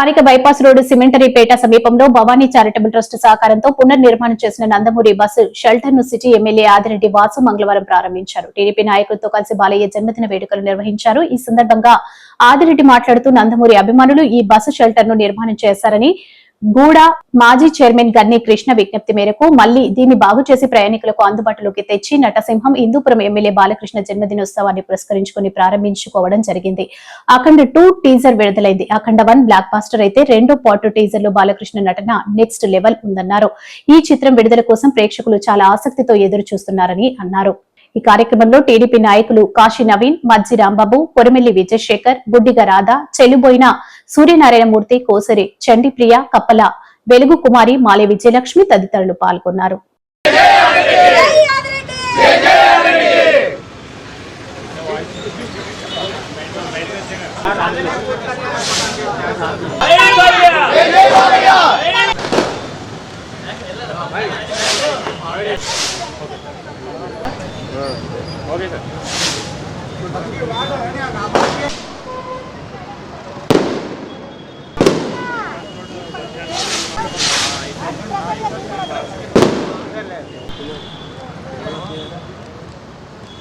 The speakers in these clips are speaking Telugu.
స్థానిక బైపాస్ రోడ్డు సిమెంటరీపేట సమీపంలో భవానీ చారిటబుల్ ట్రస్ట్ సహకారంతో పునర్నిర్మాణం చేసిన నందమూరి బస్సు షెల్టర్ను సిటీ ఎమ్మెల్యే ఆదిరెడ్డి వాసు మంగళవారం ప్రారంభించారు. టీడీపీ నాయకులతో కలిసి బాలయ్య జన్మదిన వేడుకలు నిర్వహించారు. ఈ సందర్భంగా ఆదిరెడ్డి మాట్లాడుతూ నందమూరి అభిమానులు ఈ బస్సు షెల్టర్ను నిర్మాణం చేశారని గూడా మాజీ చైర్మన్ గన్ని కృష్ణ విజ్ఞప్తి మేరకు మళ్ళీ దీన్ని బాగు చేసి ప్రయాణికులకు అందుబాటులోకి తెచ్చి నటసింహం హిందూపురం ఎమ్మెల్యే బాలకృష్ణ జన్మదినోత్సవాన్ని పురస్కరించుకుని ప్రారంభించుకోవడం జరిగింది. అఖండ టూ టీజర్ విడుదలైంది. అఖండ వన్ బ్లాక్ బాస్టర్ అయితే రెండో పార్ట్ టీజర్లో బాలకృష్ణ నటన నెక్స్ట్ లెవెల్ ఉందన్నారు. ఈ చిత్రం విడుదల కోసం ప్రేక్షకులు చాలా ఆసక్తితో ఎదురు చూస్తున్నారని అన్నారు. ఈ కార్యక్రమంలో టీడీపీ నాయకులు కాశీ నవీన్ మజ్జి రాంబాబు కొరమిల్లి విజయశేఖర్ బుడ్డిగ రాధా చెలుబోయిన సూర్యనారాయణమూర్తి కోసరి చండిప్రియ కప్పల వెలుగు కుమారి మాలె విజయలక్ష్మి తదితరులు పాల్గొన్నారు. ఓకే సార్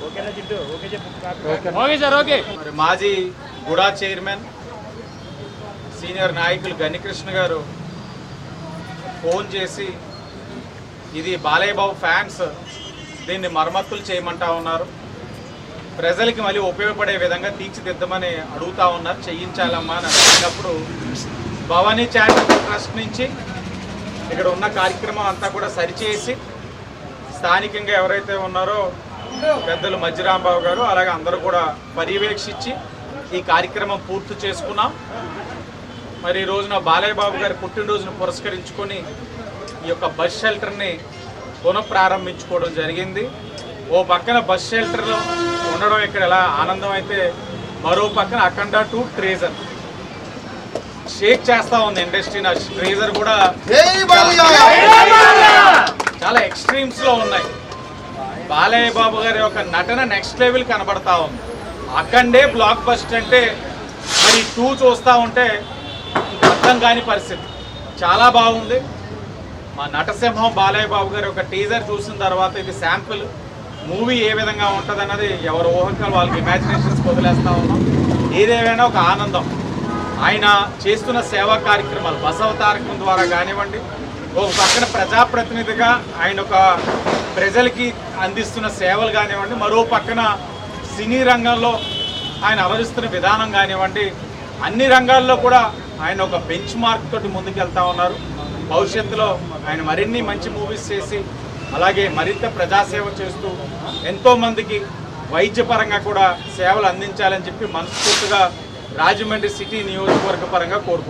ఓకే మరి మాజీ గుడా చైర్మన్ సీనియర్ నాయకులు గనికృష్ణ గారు ఫోన్ చేసి ఇది బాలయ్య బాబు ఫ్యాన్స్ దీన్ని మరమ్మతులు చేయమంటా ఉన్నారు. ప్రజలకి మళ్ళీ ఉపయోగపడే విధంగా తీర్చిదిద్దమని అడుగుతా ఉన్నారు. చేయించాలమ్మా అని అడిగినప్పుడు భవానీ చారిటబుల్ ట్రస్ట్ నుంచి ఇక్కడ ఉన్న కార్యక్రమం అంతా కూడా సరిచేసి స్థానికంగా ఎవరైతే ఉన్నారో పెద్దలు మధ్యరాంబాబు గారు అలాగే అందరూ కూడా పర్యవేక్షించి ఈ కార్యక్రమం పూర్తి చేసుకున్నాం. మరి ఈ రోజున బాలయ్య బాబు గారి పుట్టినరోజును పురస్కరించుకొని ఈ యొక్క బస్ షెల్టర్ని పునఃప్రారంభించుకోవడం జరిగింది. ఓ పక్కన బస్ షెల్టర్లో ఉండడం ఇక్కడ ఎలా ఆనందం అయితే మరో పక్కన అఖండ టు ట్రేజర్ షేక్ చేస్తా ఉంది ఇండస్ట్రీ నా ట్రేజర్ కూడా చాలా ఎక్స్ట్రీమ్స్లో ఉన్నాయి. బాలయ్య బాబు గారి యొక్క నటన నెక్స్ట్ లెవెల్ కనబడతా ఉంది. అక్కడే బ్లాక్ బస్ట్ అంటే మరి టూ చూస్తూ ఉంటే అర్థం కాని పరిస్థితి. చాలా బాగుంది. మా నటసింహం బాలయ్య బాబు గారి యొక్క టీజర్ చూసిన తర్వాత ఇది శాంపుల్ మూవీ ఏ విధంగా ఉంటుంది అన్నది ఎవరు ఊహకలు వాళ్ళకి ఇమాజినేషన్స్ వదిలేస్తూ ఉన్నాం. ఏదేమైనా ఒక ఆనందం. ఆయన చేస్తున్న సేవా కార్యక్రమాలు బసవతారకం ద్వారా కానివ్వండి ఒక పక్కన ప్రజాప్రతినిధిగా ఆయన ఒక ప్రజలకి అందిస్తున్న సేవలు కానివ్వండి మరో పక్కన సినీ రంగంలో ఆయన అవరిస్తున్న విధానం కానివ్వండి అన్ని రంగాల్లో కూడా ఆయన ఒక బెంచ్ మార్క్ తోటి ముందుకెళ్తా ఉన్నారు. భవిష్యత్తులో ఆయన మరిన్ని మంచి మూవీస్ చేసి అలాగే మరింత ప్రజాసేవ చేస్తూ ఎంతోమందికి వైద్యపరంగా కూడా సేవలు అందించాలని చెప్పి మనస్ఫూర్తిగా రాజమండ్రి సిటీ నియోజకవర్గ పరంగా కోరుకుంటున్నాను